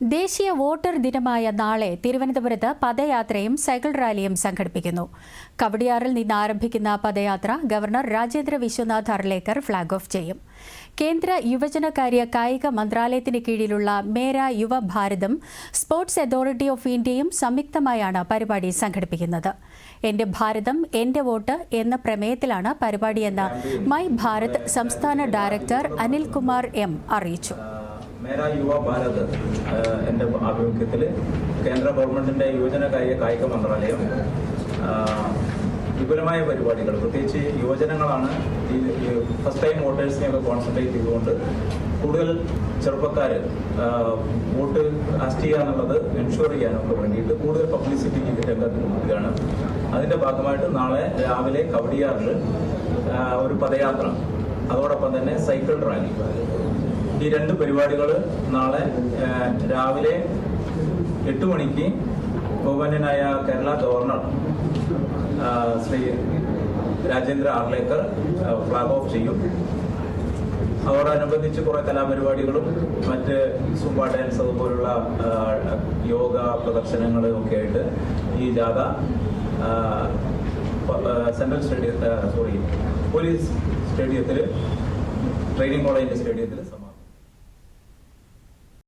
ദേശീയ വോട്ടർ ദിനമായ നാളെ തിരുവനന്തപുരത്ത് പദയാത്രയും സൈക്കിൾ റാലിയും സംഘടിപ്പിക്കുന്നു. കവടിയാറിൽ നിന്ന് ആരംഭിക്കുന്ന പദയാത്ര governor Rajendra Vishwanath Arlekar flag off ചെയ്യും. കേന്ദ്ര യുവജനകാര്യ കായിക മന്ത്രാലയത്തിന് കീഴിലുള്ള മേര യുവ ഭാരതം സ്പോർട്സ് അതോറിറ്റി ഓഫ് ഇന്ത്യയും സംയുക്തമായാണ് പരിപാടി സംഘടിപ്പിക്കുന്നത്. എന്റെ ഭാരതം എന്റെ വോട്ട് എന്ന പ്രമേയത്തിലാണ് പരിപാടിയെന്ന് മൈ ഭാരത് സംസ്ഥാന ഡയറക്ടർ അനിൽകുമാർ എം അറിയിച്ചു. മേര യുവ ഭാരത് എന്റെ ആഭിമുഖ്യത്തിൽ കേന്ദ്ര ഗവൺമെന്റിന്റെ യുവജനകാര്യ കായിക മന്ത്രാലയം വിപുലമായ പരിപാടികൾ. പ്രത്യേകിച്ച് യുവജനങ്ങളാണ് ഈ ഫസ്റ്റ് ടൈം വോട്ടേഴ്സിനെയൊക്കെ കോൺസെൻട്രേറ്റ് ചെയ്തുകൊണ്ട് കൂടുതൽ ചെറുപ്പക്കാർ വോട്ട് കാസ്റ്റ് ചെയ്യുക എന്നുള്ളത് എൻഷുർ ചെയ്യാനൊക്കെ വേണ്ടിയിട്ട് കൂടുതൽ പബ്ലിസിറ്റി രംഗത്ത് കൊടുക്കുകയാണ് അതിന്റെ ഭാഗമായിട്ട് നാളെ രാവിലെ കവടിയാറിൽ ഒരു പദയാത്ര. അതോടൊപ്പം തന്നെ സൈക്കിൾ റാലി ഈ രണ്ട് പരിപാടികൾ നാളെ രാവിലെ എട്ട് മണിക്ക് ബഹുമാന്യനായ Kerala governor Shri Rajendra Arlekar flag off ചെയ്യും. അതോടനുബന്ധിച്ച് കുറെ കലാപരിപാടികളും മറ്റ് സുംബ ഡാൻസ് അതുപോലുള്ള യോഗ പ്രദർശനങ്ങളും ഒക്കെ ആയിട്ട് ഈ ജാഥ സെൻട്രൽ സ്റ്റേഡിയ സോറി പോലീസ് സ്റ്റേഡിയത്തിൽ ട്രെയിനിങ് കോളേജിന്റെ സ്റ്റേഡിയത്തിൽ സമാപിക്കും.